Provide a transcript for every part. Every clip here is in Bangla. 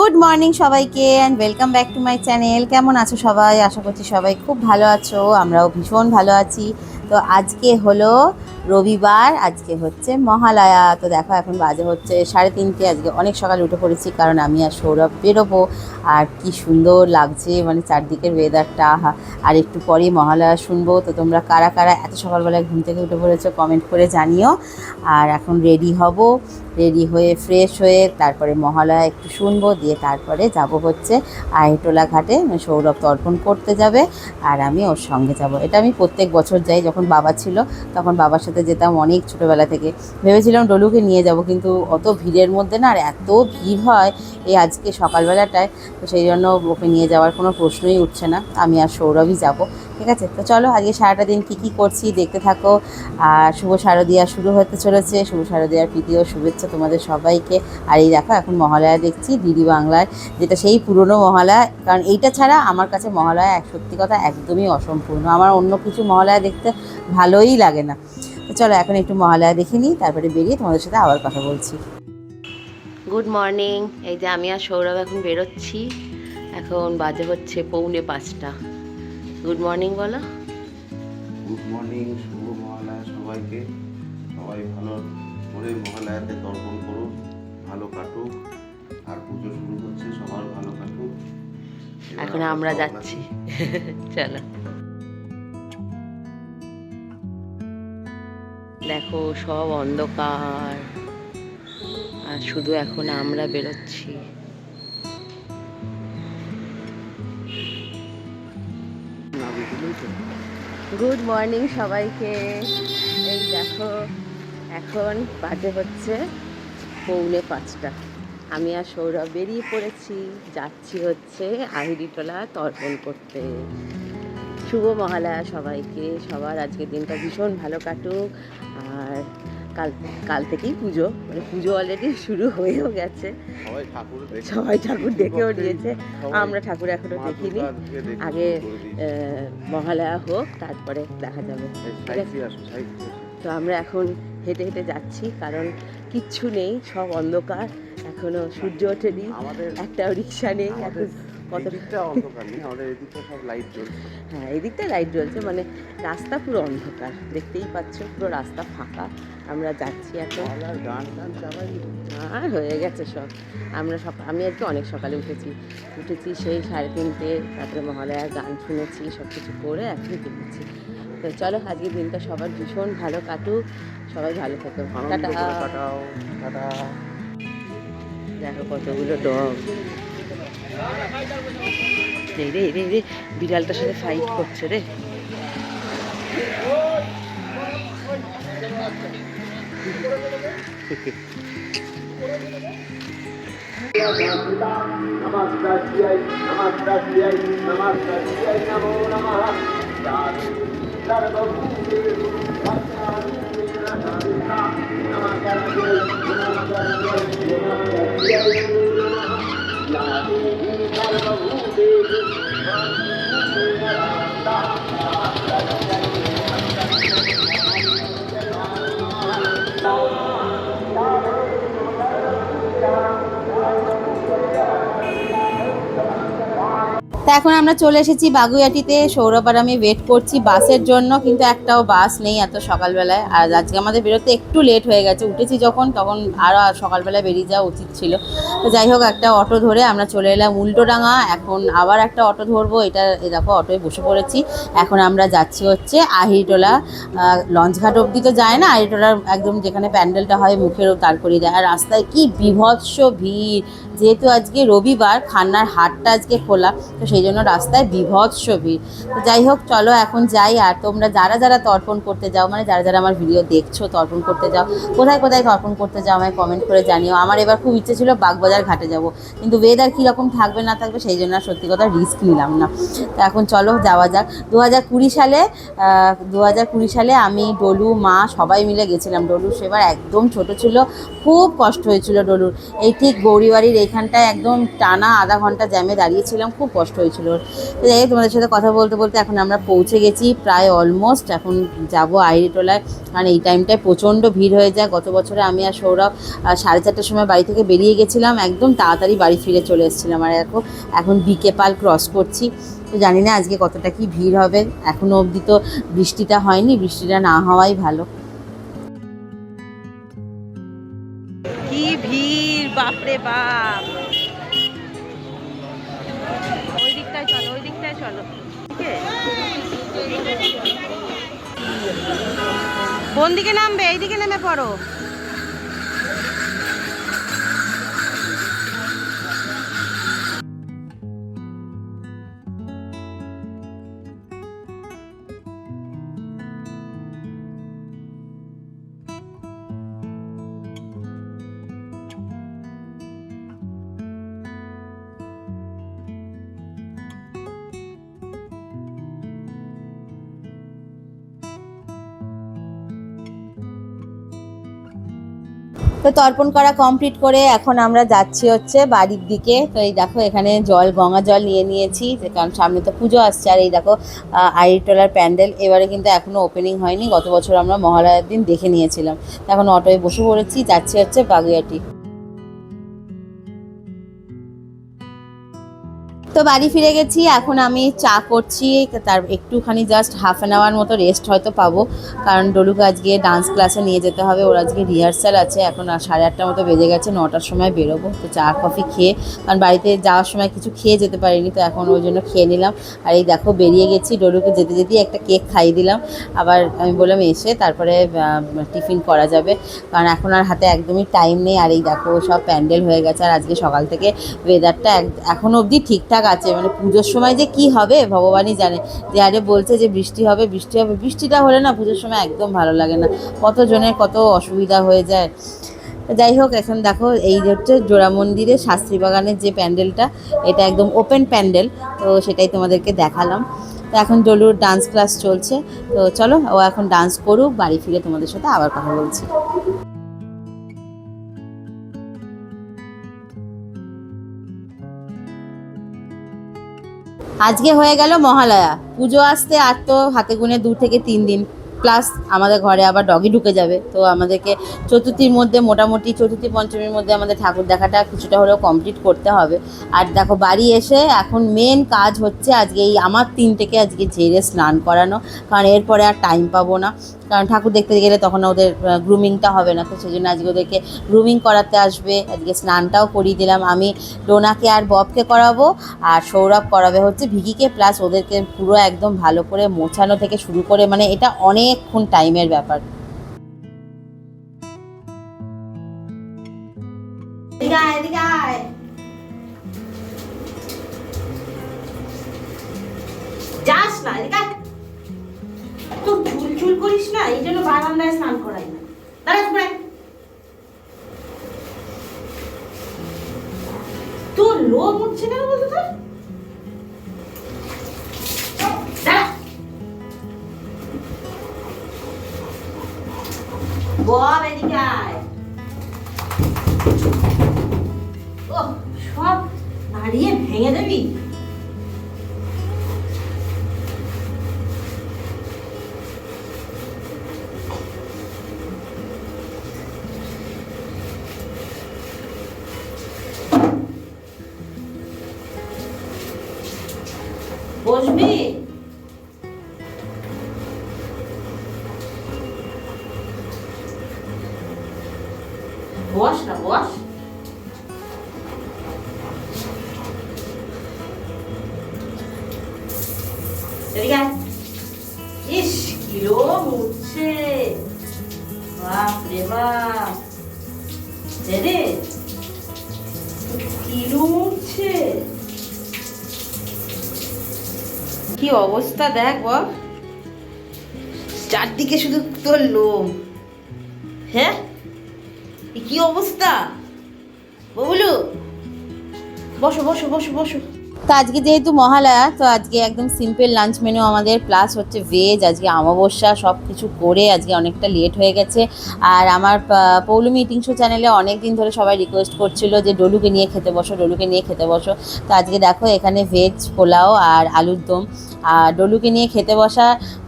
গুড মর্নিং সবাইকে and welcome back to my channel কেমন আছো সবাই? আশা করছি সবাই খুব ভালো আছো, আমরাও ভীষণ ভালো আছি। তো আজকে হলো রবিবার, আজকে হচ্ছে মহালয়া। তো দেখো এখন বাজে হচ্ছে সাড়ে তিনটে, আজকে অনেক সকালে উঠে পড়েছি কারণ আমি আর সৌরভ বেরোবো। আর কি সুন্দর লাগছে মানে চারদিকের ওয়েদারটা আর একটু পরেই মহালয়া শুনব। তো তোমরা কারা কারা এত সকালবেলায় ঘুম থেকে উঠে পড়েছো কমেন্ট করে জানিও। আর এখন রেডি হব। রেডি হয়ে ফ্রেশ হয়ে তারপরে মহালয়া একটু শুনব, দিয়ে তারপরে যাব হচ্ছে আহেটোলা ঘাটে সৌরভ তর্পণ করতে যাবে আর আমি ওর সঙ্গে যাব। এটা আমি প্রত্যেক বছর যাই, যখন বাবা ছিল তখন বাবার সাথে যেতাম অনেক ছোটোবেলা থেকে। ভেবেছিলাম ডলুকে নিয়ে যাব, কিন্তু অত ভিড়ের মধ্যে না আর এত ভিড় হয় এই আজকে সকালবেলাটায়, তো সেই জন্য ওকে নিয়ে যাওয়ার কোনো প্রশ্নই উঠছে না। আমি আর সৌরভই যাব। ঠিক আছে? তো চলো আজকে সারাটা দিন কী কী করছি দেখতে থাকো। আর শুভ শারদিয়া শুরু হতে চলেছে। শুভ শারদিয়ার প্রীতীয় শুভেচ্ছা তোমাদের সবাইকে। আর এই দেখো, এখন মহালয়া দেখছি ডিডি বাংলার যেটা সেই পুরনো মহালয়া। কারণ এইটা ছাড়া আমার কাছে মহালয়া এক সত্যি কথা একদমই অসম্পূর্ণ। আমার অন্য কিছু মহালয়া দেখতে ভালোই লাগে না। তো চলো এখন একটু মহালয়া দেখে নিই, তারপরে বেরিয়ে তোমাদের সাথে আবার কথা বলছি। গুড মর্নিং এই যে আমি আর সৌরভ এখন বেরোচ্ছি। এখন বাজে হচ্ছে পৌনে পাঁচটা। গুড মর্নিং বলো। গুড মর্নিং শুভ মহালয়া সবাইকে। সবাই ভালো করে মহালয়াতে তর্পণ করুক ভালো কাটুক আর পুজো শুরু হচ্ছে সবার ভালো কাটুক। এখন আমরা আমরা যাচ্ছি। চলো। দেখো সব অন্ধকার আর শুধু এখন আমরা বেরোচ্ছি। গুড মর্নিং সবাইকে। এই দেখো, এখন বাজে হচ্ছে পৌনে পাঁচটা। আমি আর সৌরভ বেরিয়ে পড়েছি, যাচ্ছি হচ্ছে আহিরিটোলা তর্পণ করতে। শুভ মহালয়া সবাইকে। সবার আজকের দিনটা ভীষণ ভালো কাটুক। আর কাল কাল থেকেই পুজো মানে পুজো অলরেডি শুরু হয়েও গেছে। সবাই ঠাকুর দেখেও নিয়েছে আমরা ঠাকুর এখনও দেখিনি। আগে মহালয়া হোক তারপরে দেখা যাবে। তো আমরা এখন হেঁটে হেঁটে যাচ্ছি কারণ কিচ্ছু নেই সব অন্ধকার। এখনও সূর্য ওঠেনি একটাও রিক্সা নেই এখন কত দিকটা অন্ধকার নেই আমাদের এদিকটা সব লাইট জ্বলছে। হ্যাঁ এদিকটা লাইট জ্বলছে মানে রাস্তা পুরো অন্ধকার। দেখতেই পাচ্ছ পুরো রাস্তা ফাঁকা। আমরা যাচ্ছি এখন। গান টান চালাই আর হয়ে গেছে সব। আমরা সব আমি আজকে অনেক সকালে উঠেছি। উঠেছি সেই সাড়ে তিনটে তারপরে মহালয়ার গান শুনেছি সব কিছু করে এখন বেরিয়েছি তো চলো আজকের দিনটা সবার ভীষণ ভালো কাটুক। সবাই ভালো থেকো। টাটা। দেখো কতগুলো ডগ রে রে রে রে বিড়ালটার সাথে ফাইট করছে রে। তা এখন আমরা চলে এসেছি বাগুইয়াটিতে। সৌরভ আর আমি ওয়েট করছি বাসের জন্য, কিন্তু একটাও বাস নেই এত সকালবেলায়। আর আজকে আমাদের বেরোতে একটু লেট হয়ে গেছে। উঠেছি যখন, তখন আরও সকালবেলায় বেরিয়ে যাওয়া উচিত ছিল। তো যাই হোক, একটা অটো ধরে আমরা চলে এলাম উল্টোডাঙা এখন আবার একটা অটো ধরবো। এটা দেখো, অটোয় বসে পড়েছি। এখন আমরা যাচ্ছি হচ্ছে আহিরটোলা লঞ্চঘাট অবধি তো যায় না। আহিরটোলার একদম যেখানে প্যান্ডেলটা হয় মুখেরও দাঁড় করিয়ে দেয়। আর রাস্তায় কি বিভৎস ভিড়! যেহেতু আজকে রবিবার, খান্নার হাটটা আজকে খোলা। তো সেই জন্য রাস্তায় বিভৎস ভিড়। তো যাই হোক, চলো এখন যাই। আর তোমরা যারা যারা তর্পণ করতে যাও মানে যারা যারা আমার ভিডিও দেখছ, তর্পণ করতে যাও, কোথায় কোথায় তর্পণ করতে যাও আমায় কমেন্ট করে জানিও। আমার এবার খুব ইচ্ছে ছিল বাগবাজার ঘাটে যাব। কিন্তু ওয়েদার কীরকম থাকবে, না থাকবে, সেই জন্য সত্যি কথা রিস্ক নিলাম না। তো এখন চলো যাওয়া যাক। দু হাজার কুড়ি সালে দু হাজার কুড়ি সালে আমি, ডলু, মা সবাই মিলে গেছিলাম। ডলু সেবার একদম ছোট ছিল। খুব কষ্ট হয়েছিল ডলুর। এই ঠিক গৌরীবাড়ির এইখানটায় একদম টানা আধা ঘণ্টা জ্যামে দাঁড়িয়েছিলাম। খুব কষ্ট হয়েছিল। তোমাদের সাথে কথা বলতে বলতে এখন আমরা পৌঁছে গেছি, প্রায় অলমোস্ট এখন যাব আইরিটোলায়। কারণ এই টাইমটায় প্রচণ্ড ভিড় হয়ে যায়। গত বছরে আমি আর সৌরভ সাড়ে চারটার সময় বাড়ি থেকে বেরিয়ে গেছিলাম। একদম তাড়াতাড়ি বাড়ি ফিরে চলে এসেছিলাম। আর এখন এখন বিকে পাল ক্রস করছি। তো জানি না আজকে কতটা কি ভিড় হবে। এখনও অবধি তো বৃষ্টিটা হয়নি। বৃষ্টিটা না হওয়াই ভালো। কি ভিড়, বাপরে বাপ। কোন দিকে নামবে? এইদিকে নেমে পড়ো। তো তর্পণ করা কমপ্লিট করে এখন আমরা যাচ্ছি হচ্ছে বাড়ির দিকে। তো এই দেখো, এখানে জল, গঙ্গা জল নিয়ে নিয়েছি। কারণ সামনে তো পুজো আসছে। আর এই দেখো আইরিটোলার প্যান্ডেল। এবারে কিন্তু এখনও ওপেনিং হয়নি। গত বছর আমরা মহালয়ার দিন দেখে নিয়েছিলাম। এখন অটোয় বসে পড়েছি। যাচ্ছি হচ্ছে বাগুইয়াটি। তো বাড়ি ফিরে গেছি, এখন আমি চা করছি, তার একটুখানি জাস্ট হাফ অ্যান আওয়ার মতো রেস্ট হয়তো পাবো। কারণ ডলুকে আজকে ডান্স ক্লাসে নিয়ে যেতে হবে, ওর আজকে রিহার্সাল আছে, এখন আর সাড়ে আটটার মতো বেজে গেছে, নটার সময় বেরোবো। তো চা কফি খেয়ে, কারণ বাড়িতে যাওয়ার সময় কিছু খেয়ে যেতে পারিনি, তো এখন ওই জন্য খেয়ে নিলাম। আর এই দেখো বেরিয়ে গেছি, ডলুকে যেতে যেতেই একটা কেক খাইয়ে দিলাম। আবার আমি বললাম, এসে তারপরে টিফিন করা যাবে। কারণ এখন আর হাতে একদমই টাইম নেই। আর এই দেখো, সব প্যান্ডেল হয়ে গেছে। আর আজকে সকাল থেকে ওয়েদারটা এখন অবধি ঠিকঠাক আছে মানে পুজোর সময় যে কি হবে ভগবানই জানে। যে আরে বলছে যে বৃষ্টি হবে বৃষ্টি হবে, বৃষ্টিটা হলে না পুজোর সময় একদম ভালো লাগে না। কত জনের কত অসুবিধা হয়ে যায়। যাই হোক, এখন দেখো এই হচ্ছে জোড়া মন্দিরে শাস্ত্রী বাগানের যে প্যান্ডেলটা, এটা একদম ওপেন প্যান্ডেল, তো সেটাই তোমাদেরকে দেখালাম। তো এখন ডলুর ডান্স ক্লাস চলছে, তো চলো ও এখন ডান্স করুক, বাড়ি ফিরে তোমাদের সাথে আবার কথা বলছি। আজকে হয়ে গেল মহালয়া। পুজো আসতে আর তো হাতে গুনে দু থেকে তিন দিন। প্লাস আমাদের ঘরে আবার ডগি ঢুকে যাবে। তো আমাদেরকে চতুর্থীর মধ্যে মোটামুটি চতুর্থী পঞ্চমীর মধ্যে আমাদের ঠাকুর দেখাটা কিছুটা হলেও কমপ্লিট করতে হবে। আর দেখো বাড়ি এসে এখন মেন কাজ হচ্ছে আজকে এই আমার তিনটেকে আজকে ঝেড়ে স্নান করানো। কারণ এরপরে আর টাইম পাবো না। কারণ ঠাকুর দেখতে গেলে তখন ওদের গ্রুমিংটা হবে না। তো সেই জন্য আজকে ওদেরকে গ্রুমিং করাতে আসবে। আজকে স্নানটাও করিয়ে দিলাম। আমি ডোনাকে আর ববকে করাবো আর সৌরভ করাবে হচ্ছে ভিকিকে। প্লাস ওদেরকে পুরো একদম ভালো করে মোছানো থেকে শুরু করে মানে এটা অনেকক্ষণ টাইমের ব্যাপার। যাস না করিস না এই জন্য বারান্দায় স্নান করাই না। দাঁড়া ইস কিলো উঠছে। বাপ রে বাপ। রে কিলো উঠছে। কি অবস্থা দেখ বল। চারদিকে শুধু তোর লোম। হ্যাঁ? কি অবস্থা? ববলু। বসো বসো বসো বসো। তো আজকে যেহেতু মহালয়া, তো আজকে একদম সিম্পল লাঞ্চ মেনু আমাদের প্লাস হচ্ছে ভেজ আজকে অমাবস্যা সব কিছু করে আজকে অনেকটা লেট হয়ে গেছে। আর আমার পৌলমি ইটিং শো চ্যানেলে অনেক দিন ধরে সবাই রিকোয়েস্ট করছিল যে, ডলুকে নিয়ে খেতে বসো, ডলুকে নিয়ে খেতে বসো। তো আজকে দেখো, এখানে ভেজ পোলাও আর আলুর দম। আর ডলুকে নিয়ে খেতে বসা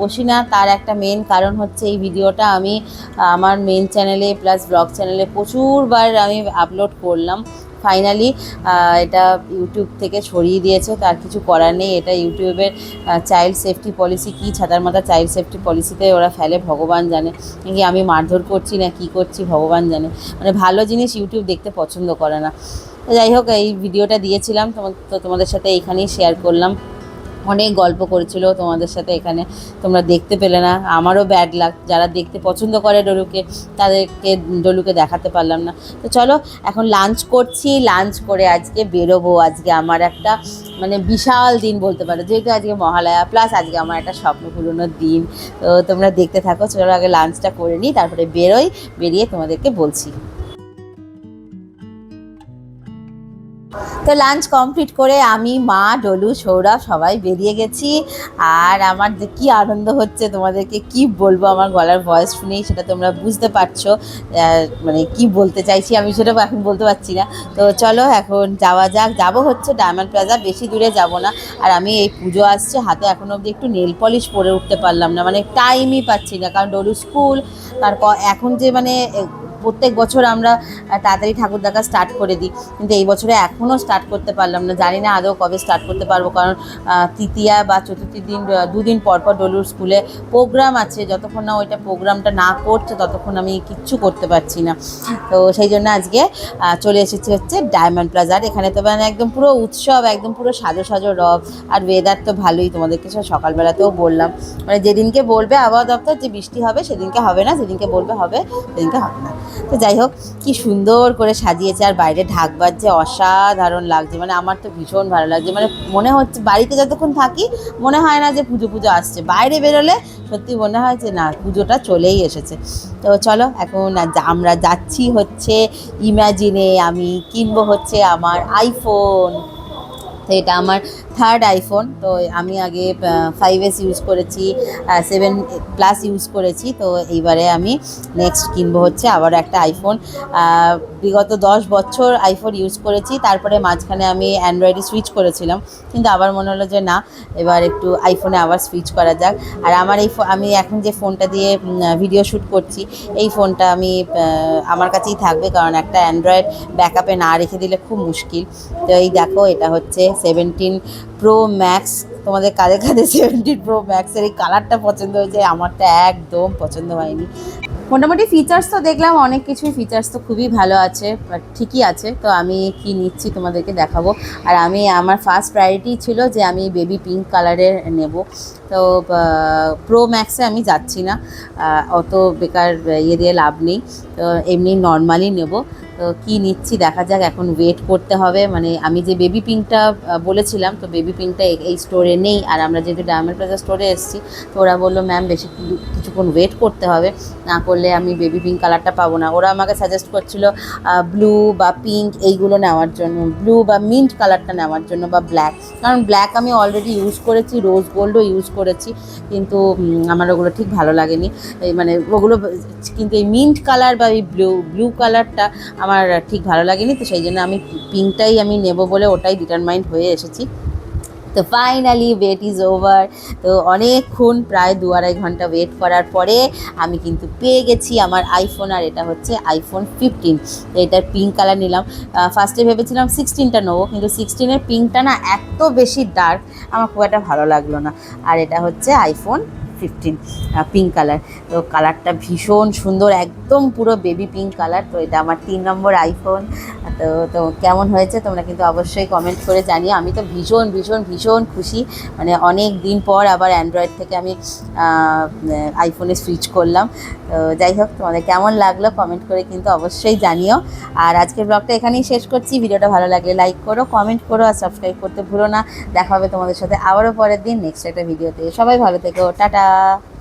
বসি না, তার একটা মেন কারণ হচ্ছে এই ভিডিওটা আমি, আমার মেন চ্যানেলে প্লাস ব্লগ চ্যানেলে প্রচুরবার আমি আপলোড করলাম। ফাইনালি এটা ইউটিউব থেকে ছড়িয়ে দিয়েছে, তার কিছু করার নেই। এটা ইউটিউবের চাইল্ড সেফটি পলিসি কী ছাতার মাথা চাইল্ড সেফটি পলিসিতে ওরা ফেলে, ভগবান জানে। কি আমি মারধর করছি না, কি করছি, ভগবান জানে। মানে ভালো জিনিস ইউটিউব দেখতে পছন্দ করে না। যাই হোক, এই ভিডিওটা দিয়েছিলাম তো তোমাদের সাথে এইখানেই শেয়ার করলাম। অনেক গল্প করেছিল তোমাদের সাথে এখানে। তোমরা দেখতে পেলে না। আমারও ব্যাড লাগ যারা দেখতে পছন্দ করে ডলুকে, তাদেরকে ডলুকে দেখাতে পারলাম না। তো চলো, এখন লাঞ্চ করছি। লাঞ্চ করে আজকে বেরোবো। আজকে আমার একটা মানে বিশাল দিন বলতে পারো। যেহেতু আজকে মহালয়া প্লাস আজকে আমার একটা স্বপ্ন পূরণের দিন। তো তোমরা দেখতে থাকো। চলো আগে লাঞ্চটা করে নিই, তারপরে বেরোই। বেরিয়ে তোমাদেরকে বলছি। তো লাঞ্চ কমপ্লিট করে আমি, মা, ডলু, সৌরভ সবাই বেরিয়ে গেছি। আর আমার যে কী আনন্দ হচ্ছে তোমাদেরকে কি বলব, আমার গলার ভয়েস শুনেই সেটা তোমরা বুঝতে পারছ। মানে কি বলতে চাইছি আমি সেটা এখন বলতে পারছি না। তো চলো এখন যাওয়া যাক। যাব হচ্ছে ডায়মন্ড প্লাজা বেশি দূরে যাব না। আর আমি এই পুজো আসছে, হাতে এখন অবধি একটু নেল পলিশ পরে উঠতে পারলাম না। মানে টাইমই পাচ্ছি না। কারণ ডলু স্কুল তারপর এখন যে মানে প্রত্যেক বছর আমরা তাড়াতাড়ি ঠাকুর দেখা স্টার্ট করে দিই। কিন্তু এই বছরে এখনও স্টার্ট করতে পারলাম না। জানি না আদৌ কবে স্টার্ট করতে পারব। কারণ তৃতীয়া বা চতুর্থীর দিন দুদিন পর পর ডলুর স্কুলে প্রোগ্রাম আছে। যতক্ষণ না ওইটা প্রোগ্রামটা না করছে, ততক্ষণ আমি কিচ্ছু করতে পারছি না। তো সেই জন্য আজকে চলে এসেছি হচ্ছে ডায়মন্ড প্লাজার এখানে তো মানে একদম পুরো উৎসব, একদম পুরো সাজো সাজো রব। আর ওয়েদার তো ভালোই। তোমাদেরকে সব সকালবেলাতেও বললাম। মানে যেদিনকে বলবে আবহাওয়া দপ্তর যে বৃষ্টি হবে, সেদিনকে হবে না। যেদিনকে বলবে হবে, সেদিনকে হবে না। তো যাই হোক, কি সুন্দর করে সাজিয়েছে আর বাইরে ঢাক বাজছে অসাধারণ লাগছে। মানে আমার তো ভীষণ ভালো লাগছে। মানে মনে হচ্ছে বাড়িতে যতক্ষণ থাকি, মনে হয় না যে পুজো পুজো আসছে। বাইরে বেরোলে সত্যি মনে হয় যে, না, পুজোটা চলেই এসেছে। তো চলো, এখন আমরা যাচ্ছি হচ্ছে, ইমাজিনে আমি কিনবো হচ্ছে আমার আইফোন তো এটা আমার থার্ড আইফোন তো আমি আগে ফাইভ এস ইউজ করেছি সেভেন প্লাস ইউজ করেছি, তো এইবারে আমি নেক্সট কিনবো হচ্ছে আবার একটা আইফোন বিগত দশ বছর আইফোন ইউজ করেছি, তারপরে মাঝখানে আমি অ্যান্ড্রয়েডে সুইচ করেছিলাম, কিন্তু আবার মনে হলো যে না, এবার একটু আইফোনে আবার সুইচ করা যাক। আর আমার এই আমি এখন যে ফোনটা দিয়ে ভিডিও শ্যুট করছি, এই ফোনটা আমি আমার কাছেই থাকবে, কারণ একটা অ্যান্ড্রয়েড ব্যাকআপে না রেখে দিলে খুব মুশকিল। তো এই দেখো, এটা হচ্ছে সেভেন্টিন প্রো ম্যাক্স তোমাদের কাঁধে কাঁধে সেভেন্টিন প্রো ম্যাক্সের এই কালারটা পছন্দ হয়েছে? আমারটা একদম পছন্দ হয়নি। মোটামুটি ফিচার্স তো দেখলাম, অনেক কিছুই ফিচার্স তো খুবই ভালো আছে বাট ঠিকই আছে। তো আমি কি নিচ্ছি তোমাদেরকে দেখাবো। আর আমি, আমার ফার্স্ট প্রায়োরিটি ছিল যে আমি বেবি পিঙ্ক কালারের নেব। তো প্রো ম্যাক্সে আমি যাচ্ছি না। অত বেকার ইয়ে দিয়ে লাভ নেই। তো এমনি নর্মালি নেব। তো কী নিচ্ছি, দেখা যাক, এখন ওয়েট করতে হবে। মানে আমি যে বেবি পিঙ্কটা বলেছিলাম, তো বেবি পিঙ্কটা এই স্টোরে নেই। আর আমরা যেহেতু ডায়মন্ড প্লাজা স্টোরে এসেছি, তো ওরা বলল ম্যাম বেশি কিছুক্ষণ ওয়েট করতে হবে। না করলে আমি বেবি পিঙ্ক কালারটা পাবো না। ওরা আমাকে সাজেস্ট করছিল ব্লু বা পিঙ্ক এইগুলো নেওয়ার জন্য ব্লু বা মিন্ট কালারটা নেওয়ার জন্য বা ব্ল্যাক কারণ ব্ল্যাক আমি অলরেডি ইউজ করেছি রোজ গোল্ডও ইউজ করেছি, কিন্তু আমার ওগুলো ঠিক ভালো লাগেনি। মানে ওগুলো, কিন্তু এই মিন্ট কালার বা এই ব্লু ব্লু কালারটা আমার ঠিক ভালো লাগেনি, তো সেই জন্য আমি পিঙ্কটাই আমি নেব বলে ওটাই ডিটারমাইন্ড হয়ে এসেছি। তো ফাইনালি ওয়েট ইজ ওভার তো অনেকক্ষণ, প্রায় দু আড়াই ঘণ্টা ওয়েট করার পরে আমি কিন্তু পেয়ে গেছি আমার আইফোন আর এটা হচ্ছে আইফোন ফিফটিন তো এটার পিঙ্ক কালার নিলাম। ফার্স্টে ভেবেছিলাম সিক্সটিনটা নেব, কিন্তু সিক্সটিনের পিঙ্কটা না এত বেশি ডার্ক আমার খুব একটা ভালো লাগল না। আর এটা হচ্ছে আইফোন ফিফটিন পিঙ্ক কালার তো কালারটা ভীষণ সুন্দর, একদম পুরো বেবি পিঙ্ক কালার তো এটা আমার তিন নম্বর আইফোন তো তো কেমন হয়েছে তোমরা কিন্তু অবশ্যই কমেন্ট করে জানিও। আমি তো ভীষণ ভীষণ ভীষণ খুশি। মানে অনেক দিন পর আবার অ্যান্ড্রয়েড থেকে আমি আইফোনে সুইচ করলাম। তো যাই হোক, তোমাদের কেমন লাগল কমেন্ট করে কিন্তু অবশ্যই জানিও। আর আজকের ব্লগটা এখানেই শেষ করছি। ভিডিওটা ভালো লাগলে লাইক করো কমেন্ট করো আর সাবস্ক্রাইব করতে ভুলো না। দেখা হবে তোমাদের সাথে আবারও পরের দিন নেক্সট একটা ভিডিওতে সবাই ভালো থেকো। টাটা! 감사합니다.